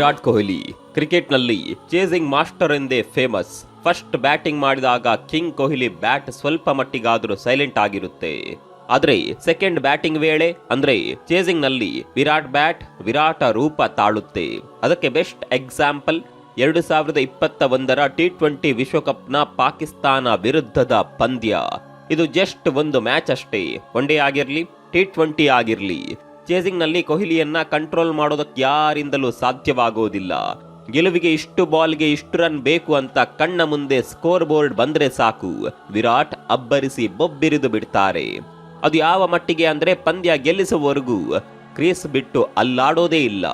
ವಿರಾಟ್ ಕೊಹ್ಲಿ. ಕ್ರಿಕೆಟ್ನಲ್ಲಿ chasing master ಎಂದೇ famous. First batting ಮಾಡಿದಾಗ ಕಿಂಗ್ ಕೊಹ್ಲಿ ಬ್ಯಾಟ್ ಸ್ವಲ್ಪ ಮಟ್ಟಿಗಾದರೂ ಸೈಲೆಂಟ್ ಆಗಿರುತ್ತೆ. ಆದರೆ ಸೆಕೆಂಡ್ ಬ್ಯಾಟಿಂಗ್ ವೇಳೆ ಅಂದ್ರೆ ಚೇಸಿಂಗ್ನಲ್ಲಿ ವಿರಾಟ್ ಬ್ಯಾಟ್, ವಿರಾಟ ರೂಪ ತಾಳುತ್ತೆ. ಅದಕ್ಕೆ ಬೆಸ್ಟ್ ಎಕ್ಸಾಂಪಲ್, ಎರಡು ಸಾವಿರದ ಇಪ್ಪತ್ತ ಒಂದರ ಟಿ ಟ್ವೆಂಟಿ ವಿಶ್ವಕಪ್ನ ಪಾಕಿಸ್ತಾನ ವಿರುದ್ಧದ ಪಂದ್ಯ. ಇದು ಜಸ್ಟ್ ಒಂದು ಮ್ಯಾಚ್ ಅಷ್ಟೇ. ಒನ್ ಡೇ ಆಗಿರಲಿ ಟಿ ಟ್ವೆಂಟಿ ಆಗಿರ್ಲಿ. ಚೇಸಿಂಗ್ನಲ್ಲಿ ಕೊಹ್ಲಿಯನ್ನ ಕಂಟ್ರೋಲ್ ಮಾಡೋದಕ್ಕೆ ಯಾರಿಂದಲೂ ಸಾಧ್ಯವಾಗುವುದಿಲ್ಲ ಗೆಲುವಿಗೆ ಇಷ್ಟು ಬಾಲ್ಗೆ ಇಷ್ಟು ರನ್ ಬೇಕು ಅಂತ ಕಣ್ಣ ಮುಂದೆ ಸ್ಕೋರ್ ಬೋರ್ಡ್ ಬಂದ್ರೆ ಸಾಕು. ವಿರಾಟ್ ಅಬ್ಬರಿಸಿ ಬೊಬ್ಬಿರಿದು ಬಿಡ್ತಾರೆ. ಅದು ಯಾವ ಮಟ್ಟಿಗೆ ಅಂದ್ರೆ ಪಂದ್ಯ ಗೆಲ್ಲಿಸುವವರೆಗೂ ಕ್ರೀಸ್ ಬಿಟ್ಟು ಅಲ್ಲಾಡೋದೇ ಇಲ್ಲ.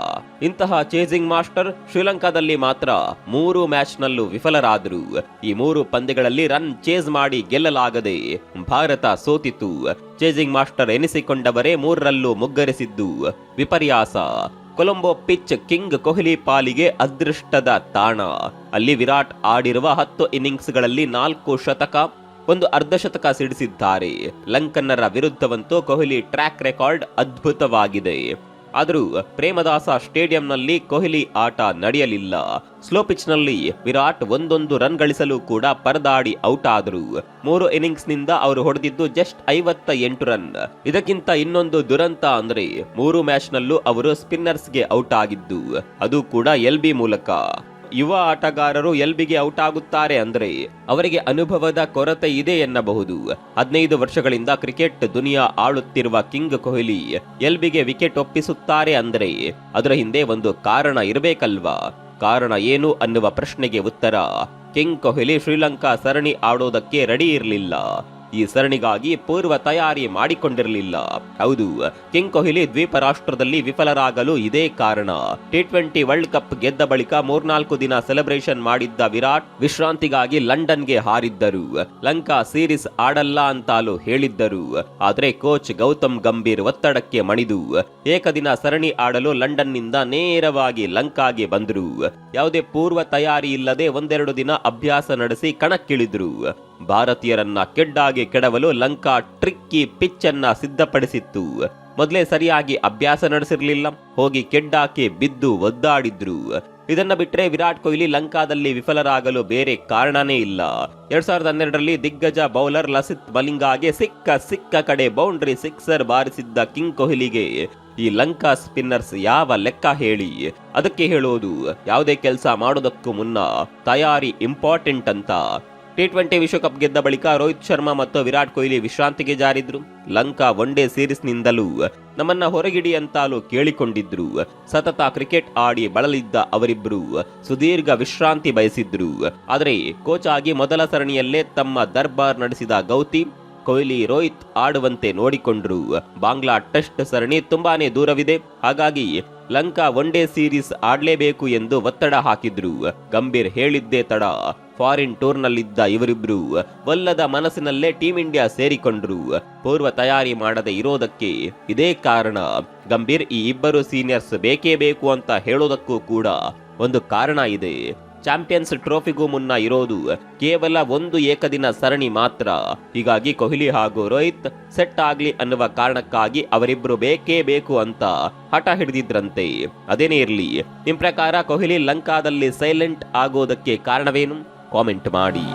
ಇಂತಹ ಚೇಸಿಂಗ್ ಮಾಸ್ಟರ್ ಶ್ರೀಲಂಕಾದಲ್ಲಿ ಮಾತ್ರ ಮೂರು ಮ್ಯಾಚ್ನಲ್ಲೂ ವಿಫಲರಾದರು. ಈ ಮೂರು ಪಂದ್ಯಗಳಲ್ಲಿ ರನ್ ಚೇಸ್ ಮಾಡಿ ಗೆಲ್ಲಲಾಗದೆ ಭಾರತ ಸೋತಿತು ಚೇಸಿಂಗ್ ಮಾಸ್ಟರ್ ಎನಿಸಿಕೊಂಡವರೇ ಮೂರರಲ್ಲೂ ಮುಗ್ಗರಿಸಿದ್ದು. ವಿಪರ್ಯಾಸ. ಕೊಲಂಬೋ ಪಿಚ್ ಕಿಂಗ್ ಕೊಹ್ಲಿ ಪಾಲಿಗೆ ಅದೃಷ್ಟದ ತಾಣ. ಅಲ್ಲಿ ವಿರಾಟ್ ಆಡಿರುವ ಹತ್ತು ಇನ್ನಿಂಗ್ಸ್ಗಳಲ್ಲಿ ನಾಲ್ಕು ಶತಕ ಒಂದು ಅರ್ಧಶತಕ ಸಿಡಿಸಿದ್ದಾರೆ. ಲಂಕನ್ನರ ವಿರುದ್ಧವಂತೂ ಕೊಹ್ಲಿ ಟ್ರ್ಯಾಕ್ ರೆಕಾರ್ಡ್ ಅದ್ಭುತವಾಗಿದೆ. ಆದರೂ ಪ್ರೇಮದಾಸ ಸ್ಟೇಡಿಯಂನಲ್ಲಿ ಕೊಹ್ಲಿ ಆಟ ನಡೆಯಲಿಲ್ಲ. ಸ್ಲೋ ಪಿಚ್ನಲ್ಲಿ ವಿರಾಟ್ ಒಂದೊಂದು ರನ್ ಗಳಿಸಲು ಕೂಡ ಪರದಾಡಿ ಔಟ್ ಆದರು ಮೂರು ಇನ್ನಿಂಗ್ಸ್ನಿಂದ ಅವರು ಹೊಡೆದಿದ್ದು ಜಸ್ಟ್ ಐವತ್ತ ಎಂಟು ರನ್. ಇದಕ್ಕಿಂತ ಇನ್ನೊಂದು ದುರಂತ ಅಂದ್ರೆ ಮೂರು ಮ್ಯಾಚ್ನಲ್ಲೂ ಅವರು ಸ್ಪಿನ್ನರ್ಸ್ಗೆ ಔಟ್ ಆಗಿದ್ದು ಅದು ಕೂಡ ಎಲ್ ಬಿ ಮೂಲಕ. ಯುವ ಆಟಗಾರರು ಎಲ್ಬಿಗೆ ಔಟ್ ಆಗುತ್ತಾರೆ ಅಂದರೆ ಅವರಿಗೆ ಅನುಭವದ ಕೊರತೆ ಇದೆ ಎನ್ನಬಹುದು. ಹದಿನೈದು ವರ್ಷಗಳಿಂದ ಕ್ರಿಕೆಟ್ ದುನಿಯಾ ಆಳುತ್ತಿರುವ ಕಿಂಗ್ ಕೊಹ್ಲಿ ಎಲ್ಬಿಗೆ ವಿಕೆಟ್ ಒಪ್ಪಿಸುತ್ತಾರೆ ಅಂದರೆ ಅದರ ಹಿಂದೆ ಒಂದು ಕಾರಣ ಇರಬೇಕಲ್ವಾ? ಕಾರಣ ಏನು ಅನ್ನುವ ಪ್ರಶ್ನೆಗೆ ಉತ್ತರ. ಕಿಂಗ್ ಕೊಹ್ಲಿ ಶ್ರೀಲಂಕಾ ಸರಣಿ ಆಡೋದಕ್ಕೆ ರೆಡಿ ಇರಲಿಲ್ಲ. ಈ ಸರಣಿಗಾಗಿ ಪೂರ್ವ ತಯಾರಿ ಮಾಡಿಕೊಂಡಿರಲಿಲ್ಲ. ಹೌದು ಕಿಂಗ್ ಕೊಹ್ಲಿ ದ್ವೀಪ ರಾಷ್ಟ್ರದಲ್ಲಿ ವಿಫಲರಾಗಲು ಇದೇ ಕಾರಣ. ಟಿ ಟ್ವೆಂಟಿ ವರ್ಲ್ಡ್ ಕಪ್ ಗೆದ್ದ ಬಳಿಕ ಮೂರ್ನಾಲ್ಕು ದಿನ ಸೆಲೆಬ್ರೇಷನ್ ಮಾಡಿದ್ದ ವಿರಾಟ್ ವಿಶ್ರಾಂತಿಗಾಗಿ ಲಂಡನ್ಗೆ ಹಾರಿದ್ದರು. ಲಂಕಾ ಸೀರೀಸ್ ಆಡಲ್ಲ ಅಂತಾಲೂ ಹೇಳಿದ್ದರು. ಆದರೆ ಕೋಚ್ ಗೌತಮ್ ಗಂಭೀರ್ ಒತ್ತಡಕ್ಕೆ ಮಣಿದು. ಏಕದಿನ ಸರಣಿ ಆಡಲು ಲಂಡನ್ನಿಂದ ನೇರವಾಗಿ ಲಂಕಾಗೆ ಬಂದರು. ಯಾವುದೇ ಪೂರ್ವ ತಯಾರಿ ಇಲ್ಲದೆ ಒಂದೆರಡು ದಿನ ಅಭ್ಯಾಸ ನಡೆಸಿ ಕಣಕ್ಕಿಳಿದ್ರು. ಭಾರತೀಯರನ್ನ ಕೆಡ್ಡಾಗಿ ಕೆಡವಲು ಲಂಕಾ ಟ್ರಿಕ್ಕಿ ಪಿಚ್ ಅನ್ನ ಸಿದ್ಧಪಡಿಸಿತ್ತು. ಮೊದಲೇ ಸರಿಯಾಗಿ ಅಭ್ಯಾಸ ನಡೆಸಿರ್ಲಿಲ್ಲ, ಹೋಗಿ ಕೆಡ್ಡಾಕಿ ಬಿದ್ದು ಒದ್ದಾಡಿದ್ರು. ಇದನ್ನ ಬಿಟ್ರೆ ವಿರಾಟ್ ಕೊಹ್ಲಿ ಲಂಕಾದಲ್ಲಿ ವಿಫಲರಾಗಲು ಬೇರೆ ಕಾರಣನೇ ಇಲ್ಲ. ಎರಡ್ ಸಾವಿರದ ಹನ್ನೆರಡರಲ್ಲಿ ದಿಗ್ಗಜ ಬೌಲರ್ ಲಸಿತ್ ಮಲಿಂಗಾಗೆ ಸಿಕ್ಕ ಸಿಕ್ಕ ಕಡೆ ಬೌಂಡ್ರಿ ಸಿಕ್ಸರ್ ಬಾರಿಸಿದ್ದ ಕಿಂಗ್ ಕೊಹ್ಲಿಗೆ ಈ ಲಂಕಾ ಸ್ಪಿನ್ನರ್ಸ್ ಯಾವ ಲೆಕ್ಕ ಹೇಳಿ? ಅದಕ್ಕೆ ಹೇಳೋದು, ಯಾವುದೇ ಕೆಲಸ ಮಾಡೋದಕ್ಕೂ ಮುನ್ನ ತಯಾರಿ ಇಂಪಾರ್ಟೆಂಟ್ ಅಂತ. ಟಿ ಟ್ವೆಂಟಿ ವಿಶ್ವಕಪ್ ಗೆದ್ದ ಬಳಿಕ ರೋಹಿತ್ ಶರ್ಮಾ ಮತ್ತು ವಿರಾಟ್ ಕೊಹ್ಲಿ ವಿಶ್ರಾಂತಿಗೆ ಜಾರಿದ್ರು. ಲಂಕಾ ಒನ್ ಡೇ ಸೀರೀಸ್ನಿಂದಲೂ ನಮ್ಮನ್ನ ಹೊರಗಿಡಿ ಅಂತಾಲೂ ಕೇಳಿಕೊಂಡಿದ್ರು. ಸತತ ಕ್ರಿಕೆಟ್ ಆಡಿ ಬಳಲಿದ್ದ ಅವರಿಬ್ರು ಸುದೀರ್ಘ ವಿಶ್ರಾಂತಿ ಬಯಸಿದ್ರು. ಆದರೆ, ಕೋಚ್ ಆಗಿ ಮೊದಲ ಸರಣಿಯಲ್ಲೇ ತಮ್ಮ ದರ್ಬಾರ್ ನಡೆಸಿದ ಗೌತಿ ಕೊಹ್ಲಿ ರೋಹಿತ್ ಆಡುವಂತೆ ನೋಡಿಕೊಂಡ್ರು. ಬಾಂಗ್ಲಾ ಟೆಸ್ಟ್ ಸರಣಿ ತುಂಬಾನೇ ದೂರವಿದೆ. ಹಾಗಾಗಿ ಲಂಕಾ ಒನ್ ಡೇ ಸೀರೀಸ್ ಆಡಲೇಬೇಕು ಎಂದು ಒತ್ತಡ ಹಾಕಿದ್ರು. ಗಂಭೀರ್ ಹೇಳಿದ್ದೇ ತಡ. ಫಾರಿನ್ ಟೂರ್ನಲ್ಲಿದ್ದ ಇವರಿಬ್ರು ಒಲ್ಲದ ಮನಸ್ಸಿನಲ್ಲೇ ಟೀಂ ಇಂಡಿಯಾ ಸೇರಿಕೊಂಡ್ರು. ಪೂರ್ವ ತಯಾರಿ ಮಾಡದೆ ಇರೋದಕ್ಕೆ ಇದೇ ಕಾರಣ. ಗಂಭೀರ್ ಈ ಇಬ್ಬರು ಸೀನಿಯರ್ಸ್ ಬೇಕೇ ಬೇಕು ಅಂತ ಹೇಳೋದಕ್ಕೂ ಕೂಡ ಒಂದು ಕಾರಣ ಇದೆ. ಚಾಂಪಿಯನ್ಸ್ ಟ್ರೋಫಿಗೂ ಮುನ್ನ ಇರೋದು ಕೇವಲ ಒಂದು ಏಕದಿನ ಸರಣಿ ಮಾತ್ರ. ಹೀಗಾಗಿ ಕೊಹ್ಲಿ ಹಾಗೂ ರೋಹಿತ್ ಸೆಟ್ ಆಗ್ಲಿ ಅನ್ನುವ ಕಾರಣಕ್ಕಾಗಿ ಅವರಿಬ್ರು ಬೇಕೇ ಬೇಕು ಅಂತ ಹಠ ಹಿಡಿದಿದ್ರಂತೆ. ಅದೇನೇ ಇರಲಿ, ನಿಮ್ ಪ್ರಕಾರ ಕೊಹ್ಲಿ ಲಂಕಾದಲ್ಲಿ ಸೈಲೆಂಟ್ ಆಗೋದಕ್ಕೆ ಕಾರಣವೇನು? ಕಾಮೆಂಟ್ ಮಾಡಿ.